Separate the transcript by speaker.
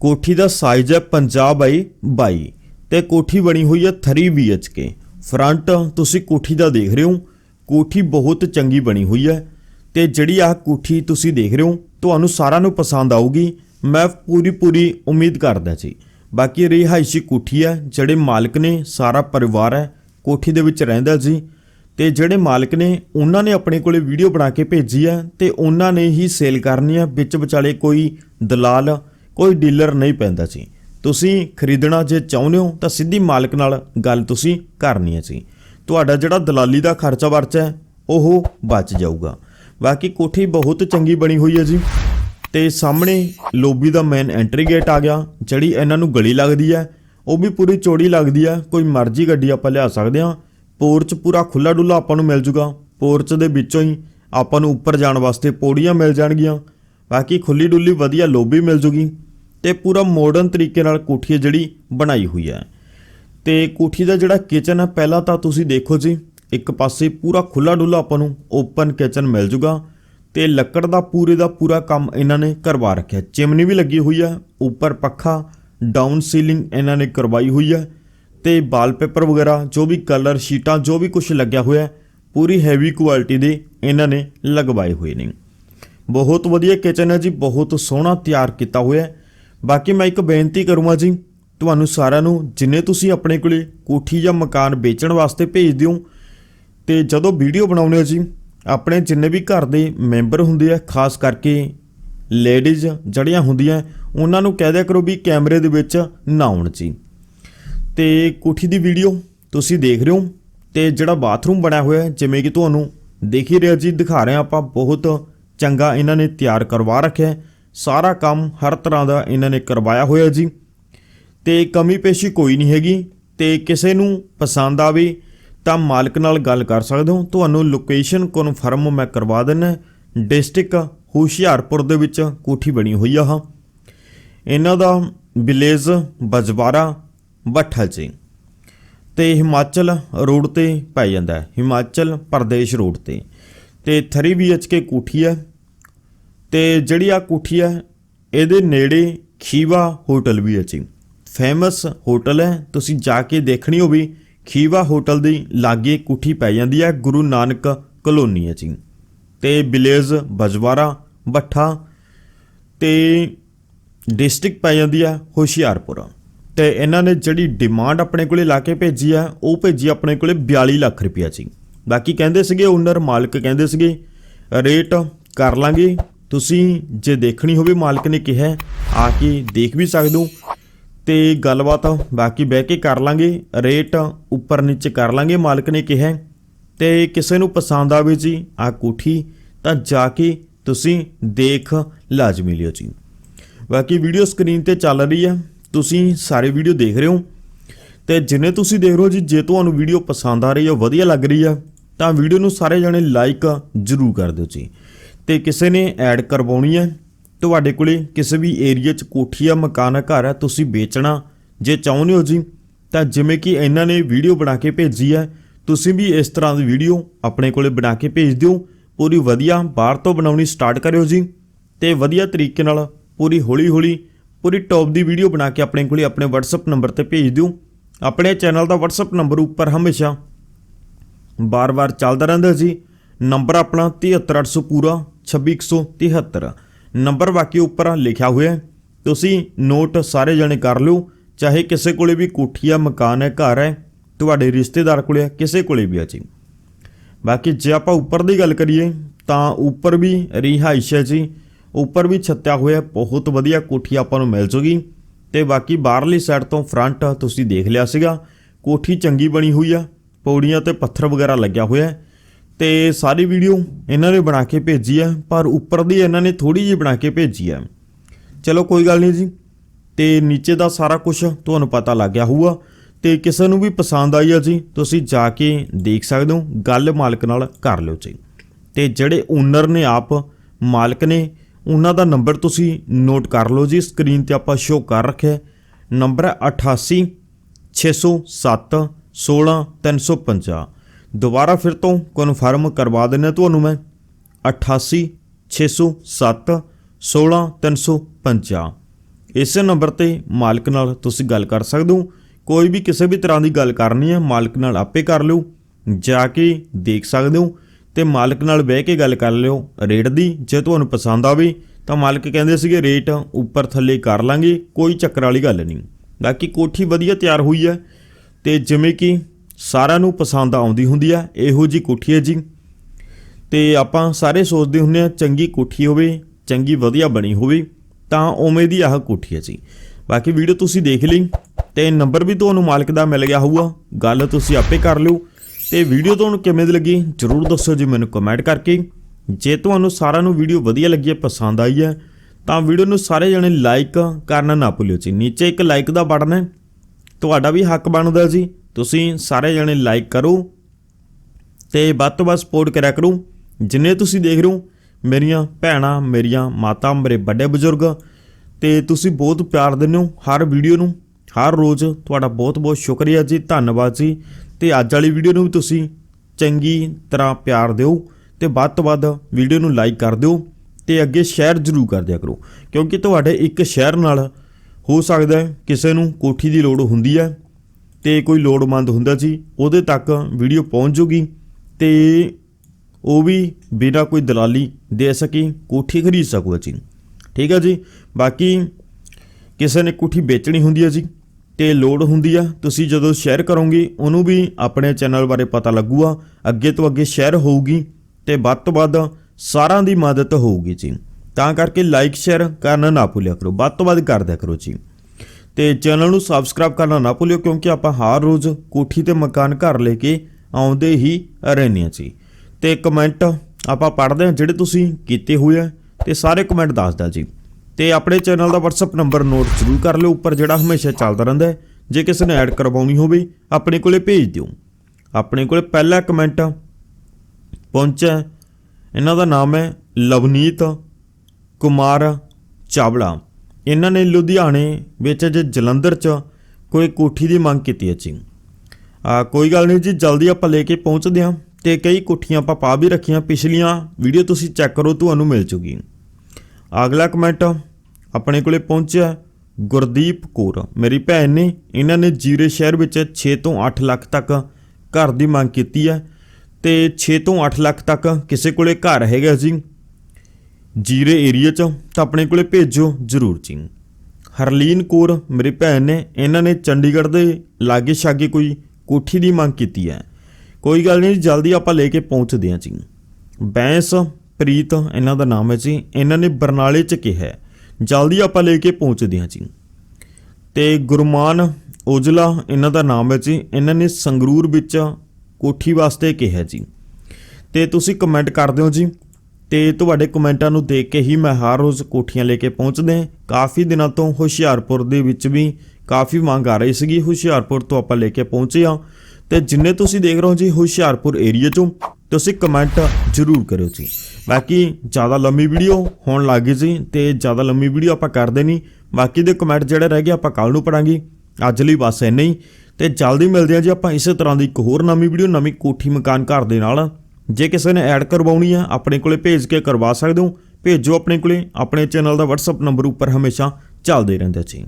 Speaker 1: ਕੋਠੀ ਦਾ ਸਾਈਜ਼ ਹੈ 50 ਬਾਈ 22 ਤੇ ਕੋਠੀ ਬਣੀ ਹੋਈ ਹੈ 3 BHK ਫਰੰਟ ਤੁਸੀਂ ਕੋਠੀ ਦਾ ਦੇਖ ਰਹੇ ਹੋ। ਕੋਠੀ ਬਹੁਤ ਚੰਗੀ ਬਣੀ ਹੋਈ ਹੈ ਤੇ ਜਿਹੜੀ ਆਹ ਕੋਠੀ ਤੁਸੀਂ ਦੇਖ ਰਹੇ ਹੋ, ਤੁਹਾਨੂੰ ਸਾਰਿਆਂ ਨੂੰ ਪਸੰਦ ਆਊਗੀ। ਮੈਂ ਪੂਰੀ ਪੂਰੀ ਉਮੀਦ ਕਰਦਾ ਜੀ। ਬਾਕੀ ਰਿਹਾਇਸ਼ੀ ਕੋਠੀ ਹੈ, ਜਿਹੜੇ ਮਾਲਕ ਨੇ, ਸਾਰਾ ਪਰਿਵਾਰ ਹੈ, ਕੋਠੀ ਦੇ ਵਿੱਚ ਰਹਿੰਦਾ ਜੀ। ਤੇ ਜਿਹੜੇ ਮਾਲਕ ਨੇ, ਉਹਨਾਂ ਨੇ ਆਪਣੇ ਕੋਲੇ ਵੀਡੀਓ ਬਣਾ ਕੇ ਭੇਜੀ ਹੈ ਤੇ ਉਹਨਾਂ ਨੇ ਹੀ ਸੇਲ ਕਰਨੀ ਹੈ। ਵਿੱਚ ਵਿਚਾਲੇ ਕੋਈ ਦਲਾਲ ਕੋਈ ਡੀਲਰ ਨਹੀਂ ਪੈਂਦਾ ਜੀ ਤੁਸੀਂ ਖਰੀਦਣਾ ਜੇ ਚਾਹੁੰਦੇ ਹੋ ਤਾਂ ਸਿੱਧੀ ਮਾਲਕ ਨਾਲ ਗੱਲ ਤੁਸੀਂ ਕਰਨੀ ਹੈ ਜੀ। ਤੁਹਾਡਾ ਜਿਹੜਾ ਦਲਾਲੀ ਦਾ ਖਰਚਾ ਵਰਚਾ ਹੈ, ਉਹ ਬਚ ਜਾਊਗਾ। ਬਾਕੀ ਕੋਠੀ ਬਹੁਤ ਚੰਗੀ ਬਣੀ ਹੋਈ ਹੈ ਜੀ। ਤੇ ਸਾਹਮਣੇ ਲੋਬੀ ਦਾ ਮੇਨ ਐਂਟਰੀ ਗੇਟ ਆ ਗਿਆ, ਜਿਹੜੀ ਇਹਨਾਂ ਨੂੰ ਗਲੀ ਲੱਗਦੀ ਹੈ। ਉਹ ਵੀ ਪੂਰੀ ਚੌੜੀ ਲੱਗਦੀ ਹੈ। ਕੋਈ ਮਰਜ਼ੀ ਗੱਡੀ ਆਪਾਂ ਲਿਆ ਸਕਦੇ ਹਾਂ। ਪੋਰਚ ਪੂਰਾ ਖੁੱਲਾ ਡੁੱਲਾ ਆਪਾਂ ਨੂੰ ਮਿਲ ਜੂਗਾ। ਪੋਰਚ ਦੇ ਵਿੱਚੋਂ ਹੀ ਆਪਾਂ ਨੂੰ ਉੱਪਰ ਜਾਣ ਵਾਸਤੇ ਪੌੜੀਆਂ ਮਿਲ ਜਾਣਗੀਆਂ। ਬਾਕੀ ਖੁੱਲੀ ਡੁੱਲੀ ਵਧੀਆ ਲੋਬੀ ਮਿਲ ਜੂਗੀ। ਤੇ ਪੂਰਾ ਮਾਡਰਨ ਤਰੀਕੇ ਨਾਲ ਕੋਠੀ ਹੈ ਜਿਹੜੀ ਬਣਾਈ ਹੋਈ ਹੈ। ਤੇ ਕੋਠੀ ਦਾ ਜਿਹੜਾ ਕਿਚਨ ਹੈ, ਪਹਿਲਾਂ ਤਾਂ ਤੁਸੀਂ ਦੇਖੋ ਜੀ, ਇੱਕ ਪਾਸੇ ਪੂਰਾ ਖੁੱਲਾ ਡੁੱਲਾ ਆਪਾਂ ਨੂੰ ਓਪਨ ਕਿਚਨ ਮਿਲ ਜੂਗਾ ਤੇ ਲੱਕੜ ਦਾ ਪੂਰੇ ਦਾ ਪੂਰਾ ਕੰਮ ਇਹਨਾਂ ਨੇ ਕਰਵਾ ਰੱਖਿਆ ਚਿਮਨੀ ਵੀ ਲੱਗੀ ਹੋਈ ਹੈ, ਉੱਪਰ ਪੱਖਾ ਡਾਊਨ ਸੀਲਿੰਗ ਇਹਨਾਂ ਨੇ ਕਰਵਾਈ ਹੋਈ ਹੈ ਤੇ ਵਾਲਪੇਪਰ ਵਗੈਰਾ, ਜੋ ਵੀ ਕਲਰ ਸ਼ੀਟਾਂ ਜੋ ਵੀ ਕੁਝ ਲੱਗਿਆ ਹੋਇਆ ਪੂਰੀ ਹੈਵੀ ਕੁਆਲਿਟੀ ਦੇ ਇਹਨਾਂ ਨੇ ਲਗਵਾਏ ਹੋਏ ਨੇ। ਬਹੁਤ ਵਧੀਆ ਕਿਚਨ ਹੈ ਜੀ, ਬਹੁਤ ਸੋਹਣਾ ਤਿਆਰ ਕੀਤਾ ਹੋਇਆ ਹੈ। ਬਾਕੀ ਮੈਂ ਇੱਕ ਬੇਨਤੀ ਕਰੂੰਗਾ ਜੀ, ਤੁਹਾਨੂੰ ਸਾਰਿਆਂ ਨੂੰ, ਜਿੰਨੇ ਤੁਸੀਂ ਆਪਣੇ ਕੋਲੇ ਕੋਠੀ ਜਾਂ ਮਕਾਨ ਵੇਚਣ ਵਾਸਤੇ ਭੇਜ ਦਿਓ ਤੇ ਜਦੋਂ ਵੀਡੀਓ ਬਣਾਉਂਦੇ ਹੋ ਜੀ, ਆਪਣੇ ਜਿੰਨੇ ਵੀ ਘਰ ਦੇ ਮੈਂਬਰ ਹੁੰਦੇ ਆ, ਖਾਸ ਕਰਕੇ ਲੇਡੀਜ਼ ਜੜੀਆਂ ਹੁੰਦੀਆਂ, ਉਹਨਾਂ ਨੂੰ ਕਹਿ ਦਿਆ ਕਰੋ ਵੀ ਕੈਮਰੇ ਦੇ ਵਿੱਚ ਨਾ ਆਉਣ ਜੀ। ਤੇ ਕੋਠੀ ਦੀ ਵੀਡੀਓ ਤੁਸੀਂ ਦੇਖ ਰਹੇ ਹੋ, ਤੇ ਜਿਹੜਾ ਬਾਥਰੂਮ ਬਣਿਆ ਹੋਇਆ, ਜਿਵੇਂ ਕਿ ਤੁਹਾਨੂੰ ਦੇਖ ਹੀ ਰਿਹਾ ਜੀ, ਦਿਖਾ ਰਹੇ ਹਾਂ ਆਪਾਂ, ਬਹੁਤ ਚੰਗਾ ਇਹਨਾਂ ਨੇ ਤਿਆਰ ਕਰਵਾ ਰੱਖਿਆ ਸਾਰਾ ਕੰਮ ਹਰ ਤਰ੍ਹਾਂ ਦਾ ਇਹਨਾਂ ਨੇ ਕਰਵਾਇਆ ਹੋਇਆ ਜੀ। ਤੇ ਕਮੀ ਪੇਸ਼ੀ ਕੋਈ ਨਹੀਂ ਹੈਗੀ। ਤੇ ਕਿਸੇ ਨੂੰ ਪਸੰਦ ਆਵੇ ਤਾਂ ਮਾਲਕ ਨਾਲ ਗੱਲ ਕਰ ਸਕਦੇ ਹੋ। ਤੁਹਾਨੂੰ ਲੋਕੇਸ਼ਨ ਕਨਫਰਮ ਮੈਂ ਕਰਵਾ ਦਿੰਨਾ। ਡਿਸਟ੍ਰਿਕਟ ਹੁਸ਼ਿਆਰਪੁਰ ਦੇ ਵਿੱਚ ਕੋਠੀ ਬਣੀ ਹੋਈ ਆ ਹਾਂ। ਇਹਨਾਂ ਦਾ ਵਿਲੇਜ ਬਜਵਾਰਾ ਭੱਠਲ ਜੀ ਤੇ ਹਿਮਾਚਲ ਰੋਡ ਤੇ ਪੈ ਜਾਂਦਾ। ਹੈ ਹਿਮਾਚਲ ਪ੍ਰਦੇਸ਼ ਰੋਡ ਤੇ। ਤੇ 3 BHK ਕੋਠੀ ਹੈ ਤੇ ਜਿਹੜੀ ਆ ਕੋਠੀ ਹੈ ਇਹਦੇ ਨੇੜੇ ਖੀਵਾ ਹੋਟਲ ਵੀ ਹੈ ਜੀ। ਫੇਮਸ ਹੋਟਲ ਹੈ, ਤੁਸੀਂ ਜਾ ਕੇ ਦੇਖਣੀ ਹੋਵੇ, ਖੀਵਾ ਹੋਟਲ ਦੀ ਲਾਗੇ ਕੋਠੀ ਪੈ ਜਾਂਦੀ ਹੈ ਗੁਰੂ ਨਾਨਕ ਕਲੋਨੀ ਹੈ ਜੀ। ਤੇ ਵਿਲੇਜ ਬਜਵਾਰਾ ਭੱਠਾ ਤੇ ਡਿਸਟ੍ਰਿਕਟ ਪੈ ਜਾਂਦੀ ਹੈ ਹੁਸ਼ਿਆਰਪੁਰ। ਤੇ ਇਹਨਾਂ ਨੇ ਜਿਹੜੀ ਡਿਮਾਂਡ ਆਪਣੇ ਕੋਲੇ ਲਾ ਕੇ ਭੇਜੀ ਆ, ਉਹ ਭੇਜੀ ਆਪਣੇ ਕੋਲੇ 42 ਲੱਖ ਰੁਪਇਆ ਜੀ। ਬਾਕੀ ਕਹਿੰਦੇ ਸੀਗੇ ਓਨਰ ਮਾਲਕ ਕਹਿੰਦੇ ਸੀਗੇ ਰੇਟ ਕਰ ਲਾਂਗੇ ਤੁਸੀਂ ਜੇ ਦੇਖਣੀ ਹੋਵੇ, ਮਾਲਕ ਨੇ ਕਿਹਾ ਆ ਕੇ ਦੇਖ ਵੀ ਸਕਦੇ ਹੋ। ਤੇ ਗੱਲਬਾਤ ਬਾਕੀ ਬਹਿ ਕੇ ਕਰ ਲਾਂਗੇ, ਰੇਟ ਉੱਪਰ ਨੀਚੇ ਕਰ ਲਾਂਗੇ, ਮਾਲਕ ਨੇ ਕਿਹਾ ਤੇ ਕਿਸੇ ਨੂੰ ਪਸੰਦ ਆਵੇ ਜੀ, ਆ ਕੋਠੀ, ਤਾਂ ਜਾ ਕੇ ਤੁਸੀਂ ਦੇਖ ਲਾਜ਼ਮੀ ਲਿਓ ਜੀ। ਬਾਕੀ ਵੀਡੀਓ ਸਕਰੀਨ ਤੇ ਚੱਲ ਰਹੀ ਹੈ, ਤੁਸੀਂ ਸਾਰੇ ਵੀਡੀਓ ਦੇਖ ਰਹੇ ਹੋ। ਤੇ ਜਿੰਨੇ ਤੁਸੀਂ ਦੇਖ ਰਹੇ ਹੋ ਜੀ, ਜੇ ਤੁਹਾਨੂੰ ਵੀਡੀਓ ਪਸੰਦ ਆ ਰਹੀ ਹੈ, ਵਧੀਆ ਲੱਗ ਰਹੀ ਆ ਤਾਂ ਵੀਡੀਓ ਨੂੰ ਸਾਰੇ ਜਣੇ ਲਾਈਕ ਜ਼ਰੂਰ ਕਰ ਦਿਓ ਜੀ। ਤੇ ਕਿਸੇ ਨੇ ਐਡ ਕਰਵਾਉਣੀ ਹੈ? ਤੁਹਾਡੇ ਕੋਲੇ ਕਿਸੇ ਵੀ ਏਰੀਆ 'ਚ ਕੋਠੀ ਆ ਮਕਾਨ ਆ ਘਰ ਹੈ, ਤੁਸੀਂ ਵੇਚਣਾ। ਜੇ ਚਾਹੁੰਦੇ ਹੋ ਜੀ, ਤਾਂ ਜਿਵੇਂ ਕਿ ਇਹਨਾਂ ਨੇ ਵੀਡੀਓ ਬਣਾ ਕੇ ਭੇਜੀ ਹੈ, ਤੁਸੀਂ ਵੀ ਇਸ ਤਰ੍ਹਾਂ ਦੀ ਵੀਡੀਓ ਆਪਣੇ ਕੋਲੇ ਬਣਾ ਕੇ ਭੇਜ ਦਿਓ। ਪੂਰੀ ਵਧੀਆ ਬਾਹਰ ਤੋਂ ਬਣਾਉਣੀ ਸਟਾਰਟ ਕਰਿਓ ਜੀ। ਤੇ ਵਧੀਆ ਤਰੀਕੇ ਨਾਲ ਪੂਰੀ ਹੌਲੀ ਹੌਲੀ ਪੂਰੀ ਟੌਪ ਦੀ ਵੀਡੀਓ ਬਣਾ ਕੇ ਆਪਣੇ ਕੋਲੇ ਆਪਣੇ WhatsApp ਨੰਬਰ ਤੇ ਭੇਜ ਦਿਓ। ਆਪਣੇ ਚੈਨਲ ਦਾ WhatsApp ਨੰਬਰ ਉੱਪਰ ਹਮੇਸ਼ਾ ਬਾਰ-ਬਾਰ ਚੱਲਦਾ ਰਹਿੰਦਾ ਜੀ। ਨੰਬਰ ਆਪਣਾ 73800 ਪੂਰਾ। 26173 ਨੰਬਰ ਬਾਕੀ ਉੱਪਰ ਲਿਖਿਆ ਹੋਇਆ ਹੈ। ਤੁਸੀਂ ਨੋਟ ਸਾਰੇ ਜਣੇ ਕਰ ਲਿਓ। ਚਾਹੇ ਕਿਸੇ ਕੋਲੇ ਵੀ ਕੋਠੀ ਆ ਮਕਾਨ ਹੈ, ਘਰ ਹੈ, ਤੁਹਾਡੇ ਰਿਸ਼ਤੇਦਾਰ ਕੋਲੇ ਹੈ, ਕਿਸੇ ਕੋਲੇ ਵੀ ਆ ਜੀ। ਬਾਕੀ ਜੇ ਆਪਾਂ ਉੱਪਰ ਦੀ ਗੱਲ ਕਰੀਏ, ਤਾਂ ਉੱਪਰ ਵੀ ਰਿਹਾਇਸ਼ ਹੈ ਜੀ। ਉੱਪਰ ਵੀ ਛੱਤਿਆ ਹੋਇਆ ਬਹੁਤ ਵਧੀਆ ਕੋਠੀ ਆਪਾਂ ਨੂੰ ਮਿਲ ਜੂਗੀ। ਤੇ ਬਾਕੀ ਬਾਹਰਲੀ ਸਾਈਡ ਤੋਂ ਫਰੰਟ ਤੁਸੀਂ ਦੇਖ ਲਿਆ ਸੀਗਾ। ਕੋਠੀ ਚੰਗੀ ਬਣੀ ਹੋਈ ਆ। ਪੌੜੀਆਂ ਤੇ ਪੱਥਰ ਵਗੈਰਾ ਲੱਗਿਆ ਹੋਇਆ ਤੇ ਸਾਰੀ ਵੀਡੀਓ ਇਹਨਾਂ ਨੇ ਬਣਾ ਕੇ ਭੇਜੀ ਹੈ ਪਰ ਉੱਪਰ ਦੀ ਇਹਨਾਂ ਨੇ ਥੋੜੀ ਜਿਹੀ ਬਣਾ ਕੇ ਭੇਜੀ ਹੈ ਚਲੋ ਕੋਈ ਗੱਲ ਨਹੀਂ ਜੀ, ਤੇ ਨੀਚੇ ਦਾ ਸਾਰਾ ਕੁਝ ਤੁਹਾਨੂੰ ਪਤਾ ਲੱਗ ਗਿਆ ਹੋਊਗਾ, ਤੇ ਕਿਸੇ ਨੂੰ ਵੀ ਪਸੰਦ ਆਈ ਆ ਜੀ, ਤੁਸੀਂ ਜਾ ਕੇ ਦੇਖ ਸਕਦੇ ਹੋ, ਗੱਲ ਮਾਲਕ ਨਾਲ ਕਰ ਲਿਓ ਜੀ ਤੇ ਜਿਹੜੇ ਓਨਰ ਨੇ ਆਪ ਮਾਲਕ ਨੇ, ਉਹਨਾਂ ਦਾ ਨੰਬਰ ਤੁਸੀਂ ਨੋਟ ਕਰ ਲਓ ਜੀ ਸਕਰੀਨ ਤੇ ਆਪਾਂ ਸ਼ੋ ਕਰ ਰੱਖਿਆ ਹੈ। ਨੰਬਰ ਹੈ 88 607 16350 ਦੁਬਾਰਾ ਫਿਰ ਤੋਂ ਕਨਫਰਮ ਕਰਵਾ ਦਿੰਦਾ ਤੁਹਾਨੂੰ ਮੈਂ। 88 607 16350 ਇਸੇ ਨੰਬਰ ਤੇ ਮਾਲਕ ਨਾਲ ਤੁਸੀਂ ਗੱਲ ਕਰ ਸਕਦੇ ਹੋ। ਕੋਈ ਵੀ ਕਿਸੇ ਵੀ ਤਰ੍ਹਾਂ ਦੀ ਗੱਲ ਕਰਨੀ ਹੈ, ਮਾਲਕ ਨਾਲ ਆਪੇ ਕਰ ਲਿਓ। ਜਾ ਕੇ ਦੇਖ ਸਕਦੇ ਹੋ ਤੇ ਮਾਲਕ ਨਾਲ ਬਹਿ ਕੇ ਗੱਲ ਕਰ ਲਿਓ ਰੇਟ ਦੀ। ਜੇ ਤੁਹਾਨੂੰ ਪਸੰਦ ਆਵੇ ਤਾਂ ਮਾਲਕ ਕਹਿੰਦੇ ਸੀਗੇ, ਰੇਟ ਉੱਪਰ ਥੱਲੇ ਕਰ ਲਾਂਗੇ, ਕੋਈ ਚੱਕਰ ਵਾਲੀ ਗੱਲ ਨਹੀਂ। ਬਾਕੀ ਕੋਠੀ ਵਧੀਆ ਤਿਆਰ ਹੋਈ ਹੈ ਤੇ ਜਿਵੇਂ ਕਿ ਸਾਰਿਆਂ ਨੂੰ ਪਸੰਦ ਆਉਂਦੀ ਹੁੰਦੀ ਹੈ ਇਹੋ ਜੀ ਕੋਠੀ ਹੈ ਜੀ। ਤੇ ਆਪਾਂ ਸਾਰੇ ਸੋਚਦੇ ਹੁੰਦੇ ਆ, ਚੰਗੀ ਕੋਠੀ ਹੋਵੇ, ਚੰਗੀ ਵਧੀਆ ਬਣੀ ਹੋਵੇ, ਤਾਂ ਉਵੇਂ ਦੀ ਆਹ ਕੋਠੀ ਹੈ ਜੀ। ਬਾਕੀ ਵੀਡੀਓ ਤੁਸੀਂ ਦੇਖ ਲਈ, ਤੇ ਨੰਬਰ ਵੀ ਤੁਹਾਨੂੰ ਮਾਲਕ ਦਾ ਮਿਲ ਗਿਆ ਹੋਊਗਾ, ਗੱਲ ਤੁਸੀਂ ਆਪੇ ਕਰ ਲਿਓ। ਤੇ ਵੀਡੀਓ ਤੁਹਾਨੂੰ ਕਿਵੇਂ ਦੀ ਲੱਗੀ, ਜਰੂਰ ਦੱਸੋ ਜੀ ਮੈਨੂੰ ਕਮੈਂਟ ਕਰਕੇ। ਜੇ ਤੁਹਾਨੂੰ ਸਾਰਿਆਂ ਨੂੰ ਵੀਡੀਓ ਵਧੀਆ ਲੱਗੀ ਹੈ, ਪਸੰਦ ਆਈ ਹੈ, ਤਾਂ ਵੀਡੀਓ ਨੂੰ ਸਾਰੇ ਜਣੇ ਲਾਈਕ ਕਰਨਾ ਨਾ ਭੁੱਲਿਓ ਜੀ। ਨੀਚੇ ਇੱਕ ਲਾਈਕ ਦਾ ਬਟਨ ਹੈ, ਤੁਹਾਡਾ ਵੀ ਹੱਕ ਬਣਦਾ ਜੀ। ਤੁਸੀਂ ਸਾਰੇ ਜਣੇ ਲਾਈਕ ਕਰੋ ਤੇ ਵੱਧ ਤੋਂ ਵੱਧ ਸਪੋਰਟ ਕਰਿਆ ਕਰੋ। ਜਿੰਨੇ ਤੁਸੀਂ ਦੇਖ ਰਹੇ ਹੋ, ਮੇਰੀਆਂ ਭੈਣਾਂ, ਮੇਰੀਆਂ ਮਾਤਾ, ਮੇਰੇ ਵੱਡੇ ਬਜ਼ੁਰਗ, ਤੇ ਤੁਸੀਂ ਬਹੁਤ ਪਿਆਰ ਦਿੰਦੇ ਹੋ ਹਰ ਵੀਡੀਓ ਨੂੰ। ਹਰ ਰੋਜ਼ ਤੁਹਾਡਾ ਬਹੁਤ ਬਹੁਤ ਸ਼ੁਕਰੀਆ ਜੀ, ਧੰਨਵਾਦ ਜੀ। ਤੇ ਅੱਜ ਵਾਲੀ ਵੀਡੀਓ ਨੂੰ ਵੀ ਤੁਸੀਂ ਚੰਗੀ ਤਰ੍ਹਾਂ ਪਿਆਰ ਦਿਓ ਤੇ ਵੱਧ ਤੋਂ ਵੱਧ ਵੀਡੀਓ ਨੂੰ ਲਾਈਕ ਕਰ ਦਿਓ ਤੇ ਅੱਗੇ ਸ਼ੇਅਰ ਜ਼ਰੂਰ ਕਰ ਦਿਆ ਕਰੋ। ਕਿਉਂਕਿ ਤੁਹਾਡੇ ਇੱਕ ਸ਼ੇਅਰ ਨਾਲ ਹੋ ਸਕਦਾ ਹੈ ਕਿਸੇ ਨੂੰ ਕੋਠੀ ਦੀ ਲੋੜ ਹੁੰਦੀ ਹੈ। ਤੇ ਕੋਈ ਲੋੜਵੰਦ ਹੁੰਦਾ ਜੀ ਉਹਦੇ ਤੱਕ ਵੀਡੀਓ ਪਹੁੰਚ ਜੂਗੀ। ਤੇ ਉਹ ਵੀ ਬਿਨਾਂ ਕੋਈ ਦਲਾਲੀ ਦੇ ਸਕੀ, ਕੋਠੀ ਖਰੀਦ ਸਕੂਗਾ ਜੀ ਠੀਕ ਹੈ ਜੀ? ਬਾਕੀ ਕਿਸੇ ਨੇ ਕੋਠੀ ਵੇਚਣੀ ਹੁੰਦੀ ਹੈ ਜੀ, ਤੇ ਲੋੜ ਹੁੰਦੀ ਆ, ਤੁਸੀਂ ਜਦੋਂ ਸ਼ੇਅਰ ਕਰੋਗੇ, ਉਹਨੂੰ ਵੀ ਆਪਣੇ ਚੈਨਲ ਬਾਰੇ ਪਤਾ ਲੱਗੂਗਾ, ਅੱਗੇ ਤੋਂ ਅੱਗੇ ਸ਼ੇਅਰ ਹੋਊਗੀ, ਤੇ ਵੱਧ ਤੋਂ ਵੱਧ ਸਾਰਿਆਂ ਦੀ ਮਦਦ ਹੋਊਗੀ ਜੀ। ਤਾਂ ਕਰਕੇ ਲਾਈਕ ਸ਼ੇਅਰ ਕਰਨਾ ਨਾ ਭੁੱਲਿਆ ਕਰੋ, ਵੱਧ ਤੋਂ ਵੱਧ ਕਰਦਿਆ ਕਰੋ ਜੀ। ਤੇ ਚੈਨਲ ਨੂੰ ਸਬਸਕ੍ਰਾਈਬ ਕਰਨਾ ਨਾ ਭੁੱਲਿਓ, ਕਿਉਂਕਿ ਆਪਾਂ ਹਰ ਰੋਜ਼ ਕੋਠੀ ਤੇ ਮਕਾਨ ਘਰ ਲੈ ਕੇ ਆਉਂਦੇ ਹੀ ਰਹਿੰਦੇ ਹਾਂ ਜੀ। ਤੇ ਕਮੈਂਟ ਆਪਾਂ ਪੜ੍ਹਦੇ ਹਾਂ ਜਿਹੜੇ ਤੁਸੀਂ ਕੀਤੇ ਹੋਏ ਆ, ਤੇ ਸਾਰੇ ਕਮੈਂਟ ਦੱਸਦਾ ਜੀ। ਤੇ ਆਪਣੇ ਚੈਨਲ ਦਾ WhatsApp ਨੰਬਰ ਨੋਟ ਜ਼ਰੂਰ ਕਰ ਲਿਓ, ਉੱਪਰ ਜਿਹੜਾ ਹਮੇਸ਼ਾ ਚੱਲਦਾ ਰਹਿੰਦਾ ਹੈ। ਜੇ ਕਿਸੇ ਨੇ ਐਡ ਕਰਵਾਉਣੀ ਹੋਵੇ, ਆਪਣੇ ਕੋਲੇ ਭੇਜ ਦਿਓ। ਆਪਣੇ ਕੋਲੇ ਪਹਿਲਾ ਕਮੈਂਟ ਪਹੁੰਚਿਆ, ਇਹਨਾਂ ਦਾ ਨਾਮ ਹੈ ਲਵਨੀਤ ਕੁਮਾਰ ਚਾਵਲਾ। ਇਹਨਾਂ ਨੇ ਲੁਧਿਆਣੇ ਵਿੱਚ ਜੇ ਜਲੰਧਰ 'ਚ ਕੋਈ ਕੋਠੀ ਦੀ ਮੰਗ ਕੀਤੀ ਹੈ ਜੀ। ਆ, ਕੋਈ ਗੱਲ ਨਹੀਂ ਜੀ, ਜਲਦੀ ਆਪਾਂ ਲੈ ਕੇ ਪਹੁੰਚਦੇ ਹਾਂ ਤੇ ਕਈ ਕੋਠੀਆਂ ਆਪਾਂ ਪਾ ਵੀ ਰੱਖੀਆਂ। ਪਿਛਲੀਆਂ ਵੀਡੀਓ ਤੁਸੀਂ ਚੈੱਕ ਕਰੋ, ਤੁਹਾਨੂੰ ਮਿਲ ਜੂਗੀ। ਅਗਲਾ ਕਮੈਂਟ ਆਪਣੇ ਕੋਲੇ ਪਹੁੰਚਿਆ ਗੁਰਦੀਪ ਕੌਰ। ਮੇਰੀ ਭੈਣ ਨੇ ਇਹਨਾਂ ਨੇ ਜੀਰੇ ਸ਼ਹਿਰ ਵਿੱਚ 6 ਤੋਂ 8 ਲੱਖ ਤੱਕ ਘਰ ਦੀ ਮੰਗ ਕੀਤੀ ਹੈ ਤੇ 6 ਤੋਂ 8 ਲੱਖ ਤੱਕ ਕਿਸੇ ਕੋਲੇ ਘਰ ਹੈਗਾ ਜੀ। ਜੀਰੇ ਏਰੀਆ 'ਚ ਤਾਂ ਆਪਣੇ ਕੋਲੇ ਭੇਜੋ ਜ਼ਰੂਰ ਜੀ ਹਰਲੀਨ ਕੌਰ, ਮੇਰੀ ਭੈਣ ਨੇ, ਇਹਨਾਂ ਨੇ ਚੰਡੀਗੜ੍ਹ ਦੇ ਲਾਗੇ ਛਾਗੇ ਕੋਈ ਕੋਠੀ ਦੀ ਮੰਗ ਕੀਤੀ ਹੈ। ਕੋਈ ਗੱਲ ਨਹੀਂ, ਜਲਦੀ ਆਪਾਂ ਲੈ ਕੇ ਪਹੁੰਚਦੇ ਹਾਂ ਜੀ ਬੈਂਸ, ਪ੍ਰੀਤ, ਇਹਨਾਂ ਦਾ ਨਾਮ ਹੈ ਜੀ, ਇਹਨਾਂ ਨੇ ਬਰਨਾਲੇ 'ਚ ਕਿਹਾ ਜਲਦੀ ਆਪਾਂ ਲੈ ਕੇ ਪਹੁੰਚਦੇ ਹਾਂ ਜੀ ਤੇ ਗੁਰਮਾਨ ਔਜਲਾ, ਇਹਨਾਂ ਦਾ ਨਾਮ ਹੈ ਜੀ, ਇਹਨਾਂ ਨੇ ਸੰਗਰੂਰ ਵਿੱਚ ਕੋਠੀ ਵਾਸਤੇ ਕਿਹਾ ਜੀ। ਤੇ ਤੁਸੀਂ ਕਮੈਂਟ ਕਰ ਦਿਓ ਜੀ। ਤੇ ਤੁਹਾਡੇ ਕਮੈਂਟਾਂ ਨੂੰ ਦੇਖ ਕੇ ਹੀ ਮੈਂ ਹਰ ਰੋਜ਼ ਕੋਠੀਆਂ ਲੈ ਕੇ ਪਹੁੰਚਦੇ ਹਾਂ। ਕਾਫੀ ਦਿਨਾਂ ਤੋਂ ਹੁਸ਼ਿਆਰਪੁਰ ਦੇ ਵਿੱਚ ਵੀ ਕਾਫੀ ਮੰਗ ਆ ਰਹੀ ਸੀਗੀ, ਹੁਸ਼ਿਆਰਪੁਰ ਤੋਂ ਆਪਾਂ ਲੈ ਕੇ ਪਹੁੰਚੇ ਹਾਂ। ਤੇ ਜਿੰਨੇ ਤੁਸੀਂ ਦੇਖ ਰਹੇ ਹੋ ਜੀ ਹੁਸ਼ਿਆਰਪੁਰ ਏਰੀਆ ਚੋਂ, ਤੁਸੀਂ ਕਮੈਂਟ ਜ਼ਰੂਰ ਕਰਿਓ ਜੀ। ਬਾਕੀ ਜ਼ਿਆਦਾ ਲੰਮੀ ਵੀਡੀਓ ਹੋਣ ਲੱਗੀ ਜੀ ਤੇ ਜ਼ਿਆਦਾ ਲੰਮੀ ਵੀਡੀਓ ਆਪਾਂ ਕਰਦੇ ਨਹੀਂ। ਬਾਕੀ ਦੇ ਕਮੈਂਟ ਜਿਹੜੇ ਰਹਿ ਗਏ ਆਪਾਂ ਕੱਲ ਨੂੰ ਪੜਾਂਗੇ। ਅੱਜ ਲਈ ਬਸ ਇੰਨਾ ਹੀ। ਤੇ ਜਲਦੀ ਮਿਲਦੇ ਹਾਂ ਜੀ ਆਪਾਂ ਇਸੇ ਤਰ੍ਹਾਂ ਦੀ ਇੱਕ ਹੋਰ ਨਵੀਂ ਵੀਡੀਓ, ਨਵੀਂ ਕੋਠੀ ਮਕਾਨ ਘਰ ਦੇ ਨਾਲ। ਜੇ ਕਿਸੇ ਨੇ ਐਡ ਕਰਵਾਉਣੀ ਆ, ਆਪਣੇ ਕੋਲੇ ਭੇਜ ਕੇ ਕਰਵਾ ਸਕਦੇ ਹੋ। ਭੇਜੋ ਆਪਣੇ ਕੋਲੇ, ਆਪਣੇ ਚੈਨਲ ਦਾ WhatsApp ਨੰਬਰ ਉੱਪਰ ਹਮੇਸ਼ਾ ਚੱਲਦੇ ਰਹਿੰਦੇ ਜੀ।